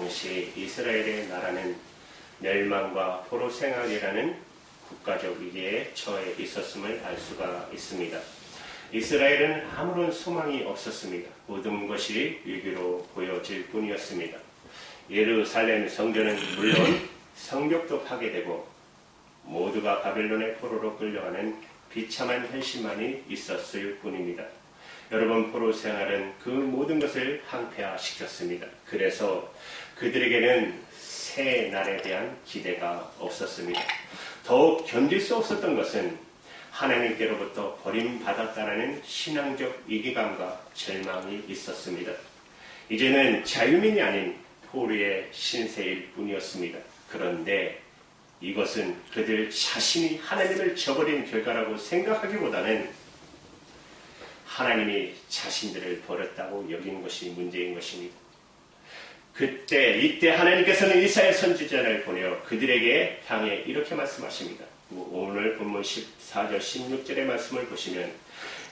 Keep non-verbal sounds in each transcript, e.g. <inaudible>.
당시 이스라엘의 나라는 멸망과 포로 생활이라는 국가적 위기에 처해 있었음을 알 수가 있습니다. 이스라엘은 아무런 소망이 없었습니다. 모든 것이 위기로 보여질 뿐이었습니다. 예루살렘 성전은 물론 성벽도 파괴되고 모두가 바벨론의 포로로 끌려가는 비참한 현실만이 있었을 뿐입니다. 여러분 포로 생활은 그 모든 것을 항폐화시켰습니다. 그래서 그들에게는 새 날에 대한 기대가 없었습니다. 더욱 견딜 수 없었던 것은 하나님께로부터 버림받았다라는 신앙적 위기감과 절망이 있었습니다. 이제는 자유민이 아닌 포로의 신세일 뿐이었습니다. 그런데 이것은 그들 자신이 하나님을 저버린 결과라고 생각하기보다는 하나님이 자신들을 버렸다고 여기는 것이 문제인 것입니다. 그때 이때 하나님께서는 이사야 선지자를 보내어 그들에게 향해 이렇게 말씀하십니다. 오늘 본문 14절 16절의 말씀을 보시면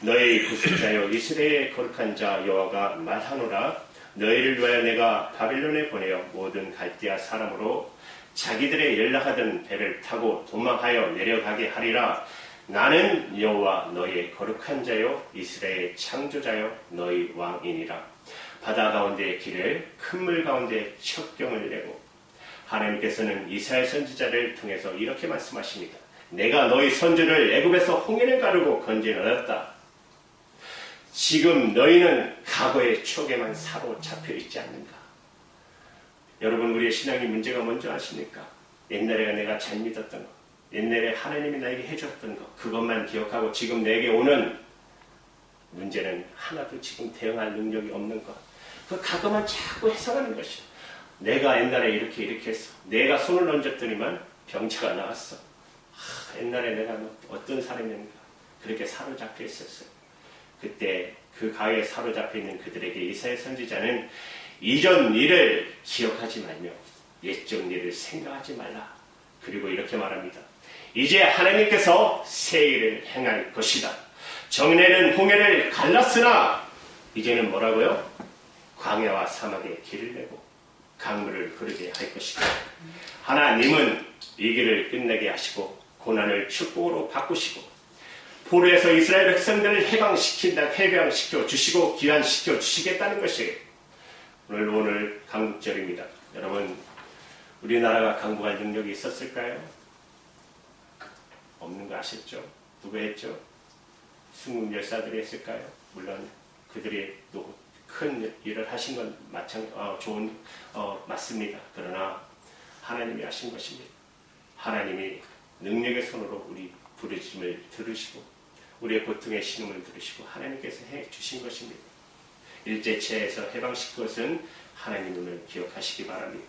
너희 구속자여 이스라엘의 거룩한 자 여호와가 말하노라. 너희를 위하여 내가 바빌론에 보내어 모든 갈대아 사람으로 자기들의 연락하던 배를 타고 도망하여 내려가게 하리라. 나는 여호와 너희의 거룩한 자요 이스라엘 창조자요 너희 왕이니라 바다 가운데 길을 큰 물 가운데 척경을 내고 하나님께서는 이스라엘 선지자를 통해서 이렇게 말씀하십니다. 내가 너희 선주를 애굽에서 홍해를 가르고 건져넣었다. 지금 너희는 과거의 추억에만 사로잡혀 있지 않는가? 여러분 우리의 신앙이 문제가 뭔지 아십니까? 옛날에 내가 잘 믿었던 것, 옛날에 하나님이 나에게 해줬던 것, 그것만 기억하고 지금 내게 오는 문제는 하나도 지금 대응할 능력이 없는 것. 그 과거만 자꾸 해석하는 것이야. 내가 옛날에 이렇게 이렇게 했어. 내가 손을 얹었더니만 병자가 나왔어. 하, 옛날에 내가 어떤 사람인가 그렇게 사로잡혀 있었어요. 그때 그 가에 사로잡혀 있는 그들에게 이사의 선지자는 이전 일을 기억하지 말며 옛적 일을 생각하지 말라. 그리고 이렇게 말합니다. 이제 하나님께서 새 일을 행할 것이다. 정례는 홍해를 갈랐으나 이제는 뭐라고요? 광야와 사막에 길을 내고 강물을 흐르게 할 것이다. 하나님은 이 길을 끝내게 하시고 고난을 축복으로 바꾸시고 포로에서 이스라엘 백성들을 해방시킨다, 해방시켜 주시고 귀환시켜 주시겠다는 것이에요. 오늘 오늘 강국절입니다. 여러분 우리나라가 강국할 능력이 있었을까요? 없는 거 아셨죠? 누가 했죠? 순국 열사들이 했을까요? 물론 그들이 큰 일을 하신 건 마찬 어, 좋은 어, 맞습니다. 그러나 하나님이 하신 것입니다. 하나님이 능력의 손으로 우리 부르심을 들으시고 우리의 고통의 신음을 들으시고 하나님께서 해 주신 것입니다. 일제체에서 해방시킨 것은 하나님을 기억하시기 바랍니다.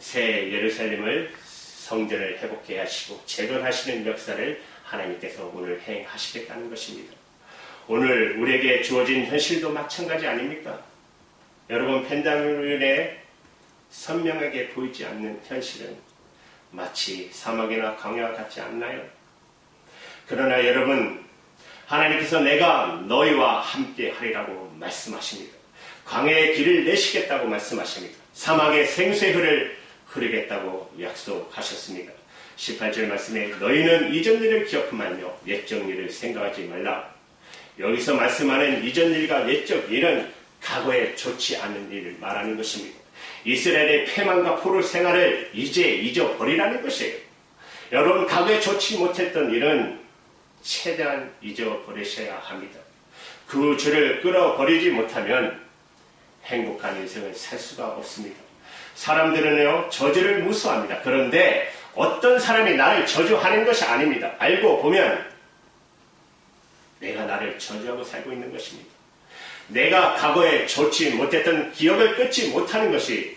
새 예루살렘을 성전을 회복해 하시고 재건하시는 역사를 하나님께서 오늘 행하시겠다는 것입니다. 오늘 우리에게 주어진 현실도 마찬가지 아닙니까? 여러분 펜다민에 선명하게 보이지 않는 현실은 마치 사막이나 강야와 같지 않나요? 그러나 여러분 하나님께서 내가 너희와 함께 하리라고 말씀하십니다. 광야의 길을 내시겠다고 말씀하십니다. 사막의 생수의 흐를 흐르겠다고 약속하셨습니다. 18절 말씀에 너희는 이전 일을 기억하며 옛적 일을 생각하지 말라. 여기서 말씀하는 이전 일과 옛적 일은 과거에 좋지 않은 일을 말하는 것입니다. 이스라엘의 패망과 포로 생활을 이제 잊어버리라는 것이에요. 여러분, 과거에 좋지 못했던 일은 최대한 잊어버리셔야 합니다. 그 줄을 끌어버리지 못하면 행복한 인생을 살 수가 없습니다. 사람들은요, 저주를 무수합니다. 그런데 어떤 사람이 나를 저주하는 것이 아닙니다. 알고 보면 내가 나를 저주하고 살고 있는 것입니다. 내가 과거에 좋지 못했던 기억을 끊지 못하는 것이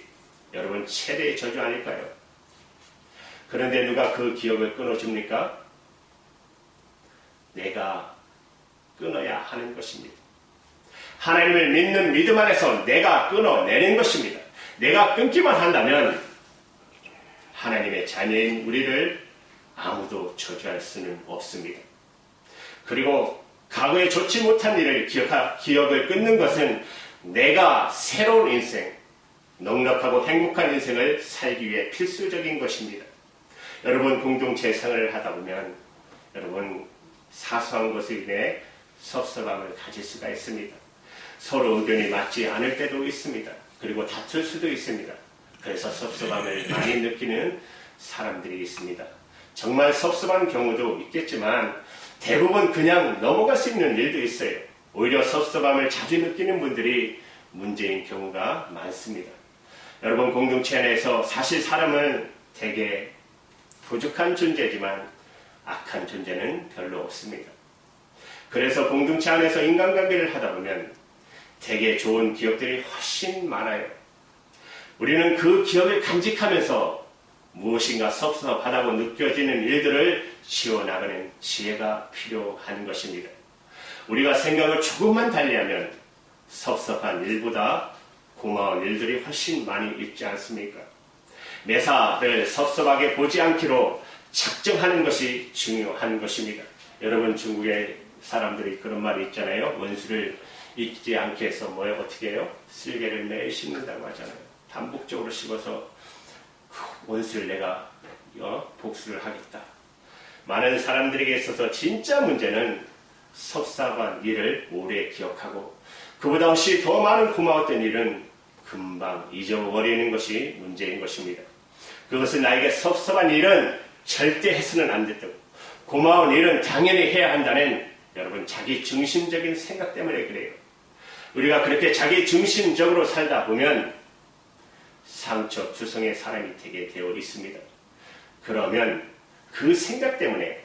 여러분 최대의 저주 아닐까요? 그런데 누가 그 기억을 끊어줍니까? 내가 끊어야 하는 것입니다. 하나님을 믿는 믿음 안에서 내가 끊어내는 것입니다. 내가 끊기만 한다면 하나님의 자녀인 우리를 아무도 저주할 수는 없습니다. 그리고 과거에 좋지 못한 일을 기억하, 기억을 끊는 것은 내가 새로운 인생, 넉넉하고 행복한 인생을 살기 위해 필수적인 것입니다. 여러분 공동체 생활을 하다 보면 여러분 사소한 것에 인해 섭섭함을 가질 수가 있습니다. 서로 의견이 맞지 않을 때도 있습니다. 그리고 다툴 수도 있습니다. 그래서 섭섭함을 많이 느끼는 사람들이 있습니다. 정말 섭섭한 경우도 있겠지만 대부분 그냥 넘어갈 수 있는 일도 있어요. 오히려 섭섭함을 자주 느끼는 분들이 문제인 경우가 많습니다. 여러분 공동체 안에서 사실 사람은 되게 부족한 존재지만 악한 존재는 별로 없습니다. 그래서 공동체 안에서 인간관계를 하다 보면 되게 좋은 기억들이 훨씬 많아요. 우리는 그 기억을 간직하면서 무엇인가 섭섭하다고 느껴지는 일들을 지워나가는 지혜가 필요한 것입니다. 우리가 생각을 조금만 달리하면 섭섭한 일보다 고마운 일들이 훨씬 많이 있지 않습니까? 매사를 섭섭하게 보지 않기로 작정하는 것이 중요한 것입니다. 여러분 중국의 사람들이 그런 말이 있잖아요. 원수를 잊지 않게 해서 뭐에 어떻게 해요? 쓸개를 매일 씹는다고 하잖아요. 반복적으로 씹어서 원수를 내가 어, 복수를 하겠다. 많은 사람들에게 있어서 진짜 문제는 섭섭한 일을 오래 기억하고 그보다 혹시 더 많은 고마웠던 일은 금방 잊어버리는 것이 문제인 것입니다. 그것은 나에게 섭섭한 일은 절대 해서는 안 됐다고 고마운 일은 당연히 해야 한다는 여러분 자기 중심적인 생각 때문에 그래요. 우리가 그렇게 자기 중심적으로 살다 보면 상처 투성의 사람이 되게 되어 있습니다. 그러면 그 생각 때문에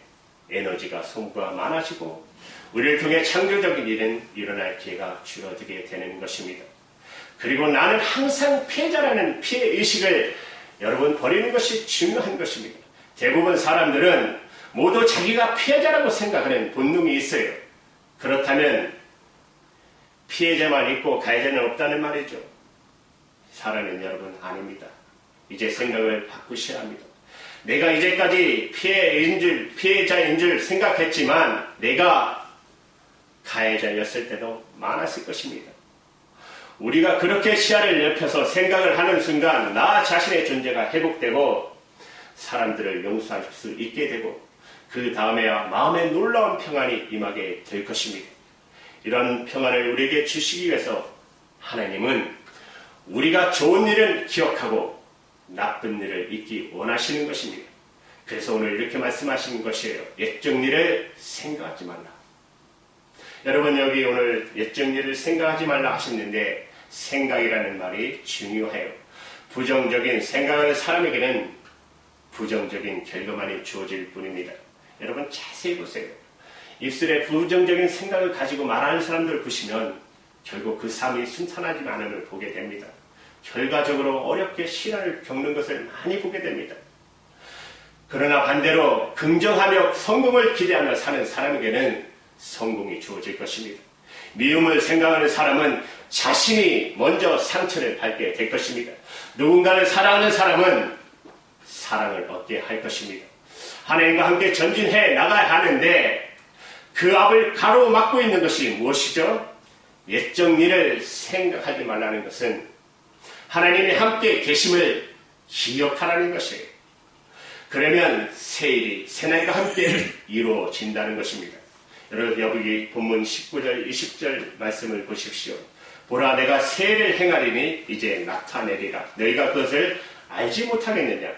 에너지가 소모가 많아지고 우리를 통해 창조적인 일은 일어날 기회가 줄어들게 되는 것입니다. 그리고 나는 항상 피해자라는 피해 의식을 여러분 버리는 것이 중요한 것입니다. 대부분 사람들은 모두 자기가 피해자라고 생각하는 본능이 있어요. 그렇다면 피해자만 있고 가해자는 없다는 말이죠. 사람은 여러분 아닙니다. 이제 생각을 바꾸셔야 합니다. 내가 이제까지 피해인 줄, 피해자인 줄 생각했지만 내가 가해자였을 때도 많았을 것입니다. 우리가 그렇게 시야를 넓혀서 생각을 하는 순간 나 자신의 존재가 회복되고 사람들을 용서할 수 있게 되고 그 다음에야 마음에 놀라운 평안이 임하게 될 것입니다. 이런 평안을 우리에게 주시기 위해서 하나님은 우리가 좋은 일을 기억하고 나쁜 일을 잊기 원하시는 것입니다. 그래서 오늘 이렇게 말씀하신 것이에요. 옛적 일을 생각하지 말라. 여러분 여기 오늘 옛적 일을 생각하지 말라 하셨는데 생각이라는 말이 중요해요. 부정적인 생각하는 사람에게는 부정적인 결과만이 주어질 뿐입니다. 여러분 자세히 보세요. 입술에 부정적인 생각을 가지고 말하는 사람들을 보시면 결국 그 삶이 순탄하지 않음을 보게 됩니다. 결과적으로 어렵게 시련을 겪는 것을 많이 보게 됩니다. 그러나 반대로 긍정하며 성공을 기대하며 사는 사람에게는 성공이 주어질 것입니다. 미움을 생각하는 사람은 자신이 먼저 상처를 받게 될 것입니다. 누군가를 사랑하는 사람은 사랑을 얻게 할 것입니다. 하나님과 함께 전진해 나가야 하는데 그 앞을 가로막고 있는 것이 무엇이죠? 옛적 일을 생각하지 말라는 것은 하나님이 함께 계심을 기억하라는 것이에요. 그러면 새 일이 새날과 함께 이루어진다는 것입니다. 여러분 여기 본문 19절 20절 말씀을 보십시오. 보라 내가 새를 행하리니 이제 나타내리라. 너희가 그것을 알지 못하겠느냐.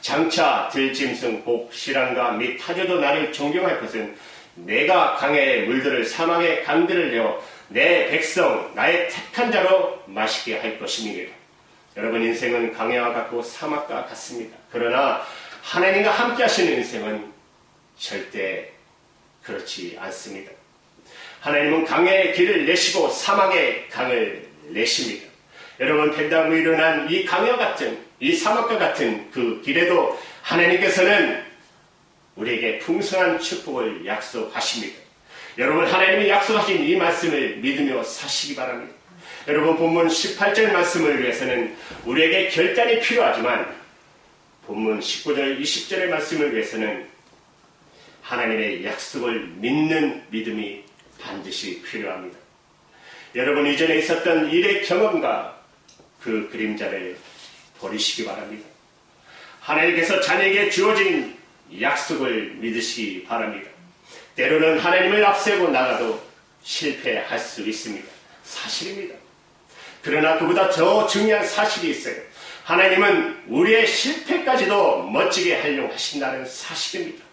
장차 들짐승 복 실랑과 및 타조도 나를 존경할 것은 내가 강에 물들을 사망의 강들을 내어 내 백성 나의 택한 자로 마시게 할 것입니다. 여러분 인생은 강해와 같고 사막과 같습니다. 그러나 하나님과 함께 하시는 인생은 절대 그렇지 않습니다. 하나님은 강의 길을 내시고 사막의 강을 내십니다. 여러분 펜다무 일어난 이 강과 같은 이 사막과 같은 그 길에도 하나님께서는 우리에게 풍성한 축복을 약속하십니다. 여러분 하나님이 약속하신 이 말씀을 믿으며 사시기 바랍니다. 여러분 본문 18절 말씀을 위해서는 우리에게 결단이 필요하지만 본문 19절 20절의 말씀을 위해서는 하나님의 약속을 믿는 믿음이 반드시 필요합니다. 여러분 이전에 있었던 일의 경험과 그 그림자를 버리시기 바랍니다. 하나님께서 자녀에게 주어진 약속을 믿으시기 바랍니다. 때로는 하나님을 앞세고 나가도 실패할 수 있습니다. 사실입니다. 그러나 그보다 더 중요한 사실이 있어요. 하나님은 우리의 실패까지도 멋지게 활용하신다는 사실입니다.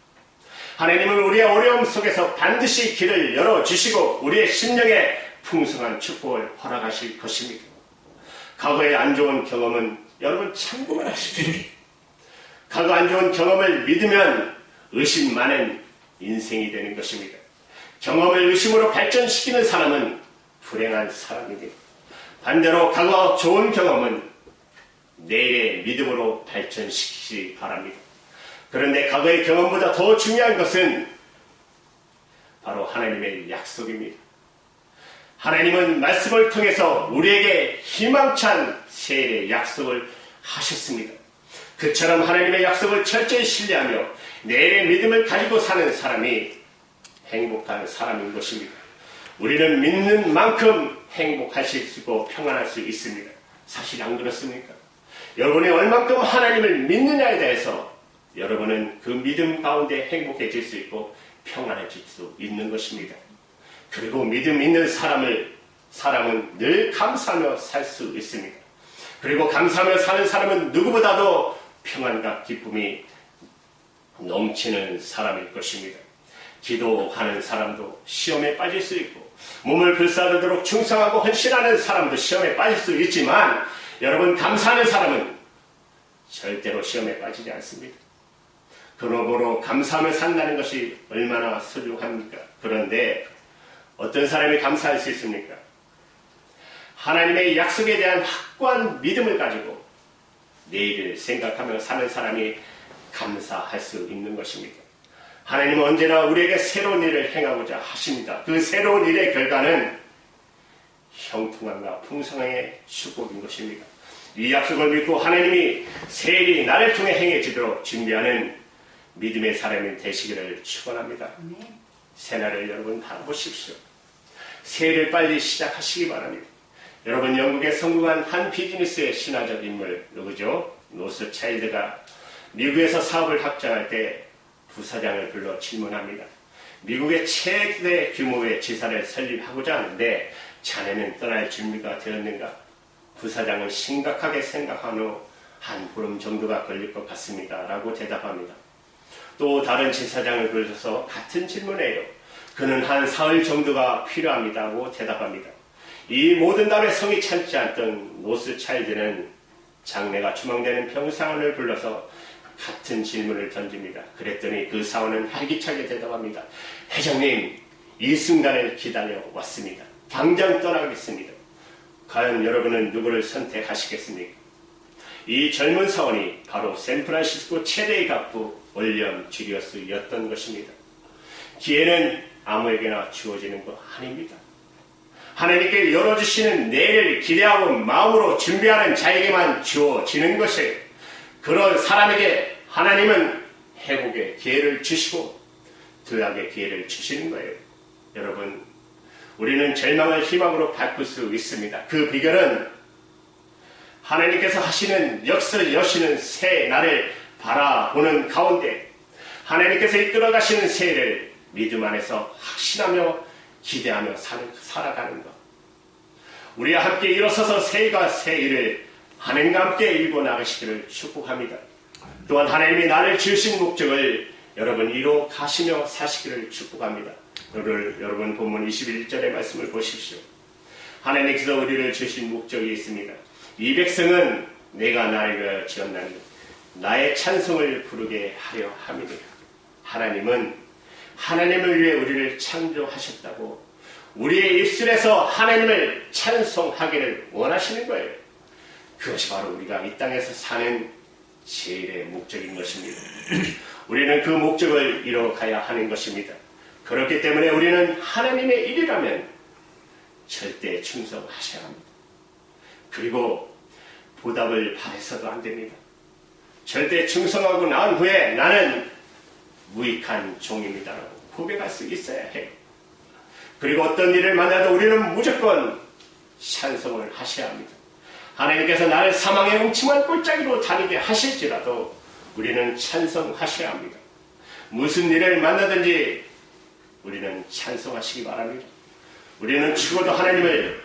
하나님은 우리의 어려움 속에서 반드시 길을 열어주시고 우리의 심령에 풍성한 축복을 허락하실 것입니다. 과거의 안 좋은 경험은 여러분 참고만 하십시오. 과거 안 좋은 경험을 믿으면 의심 많은 인생이 되는 것입니다. 경험을 의심으로 발전시키는 사람은 불행한 사람입니다. 반대로 과거 좋은 경험은 내일의 믿음으로 발전시키시 바랍니다. 그런데 과거의 경험보다 더 중요한 것은 바로 하나님의 약속입니다. 하나님은 말씀을 통해서 우리에게 희망찬 세례의 약속을 하셨습니다. 그처럼 하나님의 약속을 철저히 신뢰하며 내일의 믿음을 가지고 사는 사람이 행복한 사람인 것입니다. 우리는 믿는 만큼 행복하실 수 있고 평안할 수 있습니다. 사실 안 그렇습니까? 여러분이 얼만큼 하나님을 믿느냐에 대해서 여러분은 그 믿음 가운데 행복해질 수 있고 평안해질 수 있는 것입니다. 그리고 믿음 있는 사람을 사람은 늘 감사하며 살 수 있습니다. 그리고 감사하며 사는 사람은 누구보다도 평안과 기쁨이 넘치는 사람일 것입니다. 기도하는 사람도 시험에 빠질 수 있고 몸을 불사르도록 충성하고 헌신하는 사람도 시험에 빠질 수 있지만 여러분 감사하는 사람은 절대로 시험에 빠지지 않습니다. 그러므로 감사하며 산다는 것이 얼마나 소중합니까? 그런데 어떤 사람이 감사할 수 있습니까? 하나님의 약속에 대한 확고한 믿음을 가지고 내일을 생각하며 사는 사람이 감사할 수 있는 것입니다. 하나님은 언제나 우리에게 새로운 일을 행하고자 하십니다. 그 새로운 일의 결과는 형통함과 풍성함의 축복인 것입니다. 이 약속을 믿고 하나님이 새 일이 나를 통해 행해지도록 준비하는 믿음의 사람이 되시기를 축원합니다. 새날을 여러분 바라보십시오. 새해를 빨리 시작하시기 바랍니다. 여러분 영국의 성공한 한 비즈니스의 신화적 인물 누구죠? 노스 차일드가 미국에서 사업을 확장할 때 부사장을 불러 질문합니다. 미국의 최대 규모의 지사를 설립하고자 하는데 자네는 떠날 준비가 되었는가? 부사장은 심각하게 생각한 후 한 보름 정도가 걸릴 것 같습니다. 라고 대답합니다. 또 다른 지사장을 불러서 같은 질문에요. 그는 한 사흘 정도가 필요합니다고 대답합니다. 이 모든 답에 성이 참지 않던 노스 차일드는 장래가 추망되는 평사원을 불러서 같은 질문을 던집니다. 그랬더니 그 사원은 활기차게 대답합니다. 회장님, 이 순간을 기다려 왔습니다. 당장 떠나겠습니다. 과연 여러분은 누구를 선택하시겠습니까? 이 젊은 사원이 바로 샌프란시스코 최대의 갑부 올리엄 주리어스였던 것입니다. 기회는 아무에게나 주어지는 것 아닙니다. 하나님께 열어주시는 내일을 기대하고 마음으로 준비하는 자에게만 주어지는 것이에요. 그런 사람에게 하나님은 회복의 기회를 주시고 도약의 기회를 주시는 거예요. 여러분, 우리는 절망을 희망으로 바꿀 수 있습니다. 그 비결은 하나님께서 하시는 역설 여시는 새 날을 바라보는 가운데 하나님께서 이끌어 가시는 새해를 믿음 안에서 확신하며 기대하며 살 아가는 것. 우리와 함께 일어서서 새해가 새해를 하나님과 함께 일고 나가시기를 축복합니다. 또한 하나님이 나를 주신 목적을 여러분 이로 가시며 사시기를 축복합니다. 오늘 여러분 본문 21절의 말씀을 보십시오. 하나님께서 우리를 주신 목적이 있습니다. 이 백성은 내가 나를 지었나니 나의 찬송을 부르게 하려 함이니라. 하나님은 하나님을 위해 우리를 창조하셨다고 우리의 입술에서 하나님을 찬송하기를 원하시는 거예요. 그것이 바로 우리가 이 땅에서 사는 제일의 목적인 것입니다. <clears throat> 우리는 그 목적을 이뤄가야 하는 것입니다. 그렇기 때문에 우리는 하나님의 일이라면 절대 충성하셔야 합니다. 그리고 보답을 바래서도 안 됩니다. 절대 충성하고 난 후에 나는 무익한 종입니다라고 고백할 수 있어야 해요. 그리고 어떤 일을 만나도 우리는 무조건 찬송을 하셔야 합니다. 하나님께서 나를 사망의 음침한 꼴짜기로 다니게 하실지라도 우리는 찬성하셔야 합니다. 무슨 일을 만나든지 우리는 찬성하시기 바랍니다. 우리는 죽어도 하나님을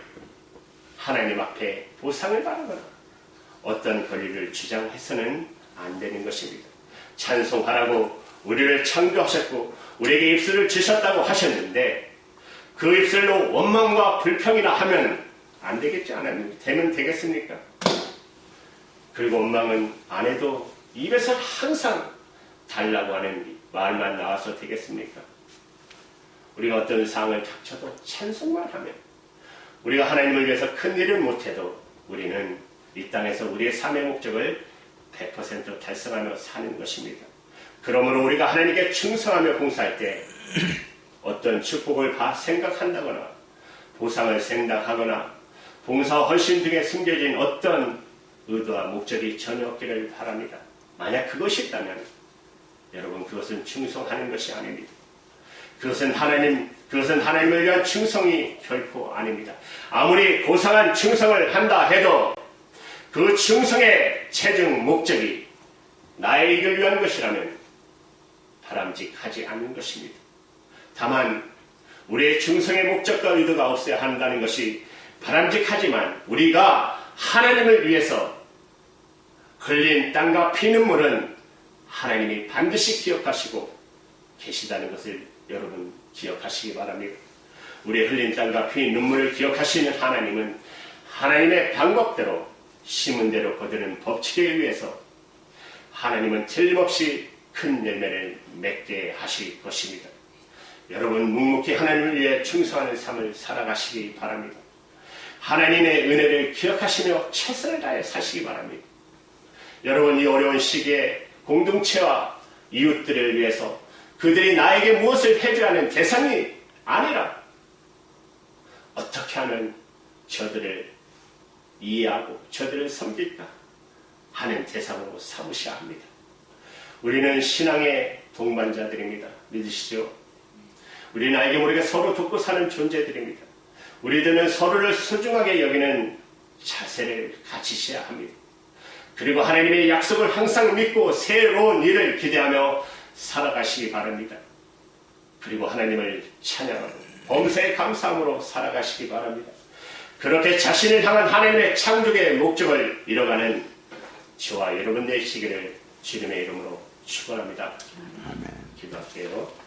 하나님 앞에 보상을 바라거나 어떤 권리를 주장해서는 안 되는 것입니다. 찬송하라고 우리를 창조하셨고 우리에게 입술을 주셨다고 하셨는데 그 입술로 원망과 불평이나 하면 안 되겠지 않습니까? 되면 되겠습니까? 그리고 원망은 안 해도 입에서 항상 달라고 하는 말만 나와서 되겠습니까? 우리가 어떤 상을 닥쳐도 찬송만 하면 우리가 하나님을 위해서 큰 일을 못해도 우리는 이 땅에서 우리의 삶의 목적을 100% 달성하며 사는 것입니다. 그러므로 우리가 하나님께 충성하며 봉사할 때 어떤 축복을 바- 생각한다거나 보상을 생각하거나 봉사와 헌신 등에 숨겨진 어떤 의도와 목적이 전혀 없기를 바랍니다. 만약 그것이 있다면 여러분 그것은 충성하는 것이 아닙니다. 그것은 하나님 그것은 하나님을 위한 충성이 결코 아닙니다. 아무리 고상한 충성을 한다 해도 그 충성의 최종 목적이 나의 이익을 위한 것이라면 바람직하지 않는 것입니다. 다만 우리의 충성의 목적과 의도가 없어야 한다는 것이 바람직하지만 우리가 하나님을 위해서 흘린 땀과 피눈물은 하나님이 반드시 기억하시고 계시다는 것을 여러분 기억하시기 바랍니다. 우리의 흘린 땀과 피 눈물을 기억하시는 하나님은 하나님의 방법대로 심은 대로 거두는 법칙에 의해서 하나님은 틀림없이 큰 열매를 맺게 하실 것입니다. 여러분 묵묵히 하나님을 위해 충성하는 삶을 살아가시기 바랍니다. 하나님의 은혜를 기억하시며 최선을 다해 사시기 바랍니다. 여러분 이 어려운 시기에 공동체와 이웃들을 위해서 그들이 나에게 무엇을 해줘야 하는 대상이 아니라 어떻게 하면 저들을 이해하고 저들을 섬길까 하는 대상으로 삼으셔야 합니다. 우리는 신앙의 동반자들입니다. 믿으시죠? 우리는 알게 모르게 서로 돕고 사는 존재들입니다. 우리들은 서로를 소중하게 여기는 자세를 갖추셔야 합니다. 그리고 하나님의 약속을 항상 믿고 새로운 일을 기대하며 살아가시기 바랍니다. 그리고 하나님을 찬양하고 범사에 감사함으로 살아가시기 바랍니다. 그렇게 자신을 향한 하나님의 창조의 목적을 이뤄가는 저와 여러분 되시기를 주님의 이름으로 축원합니다. 아멘. 기도할게요.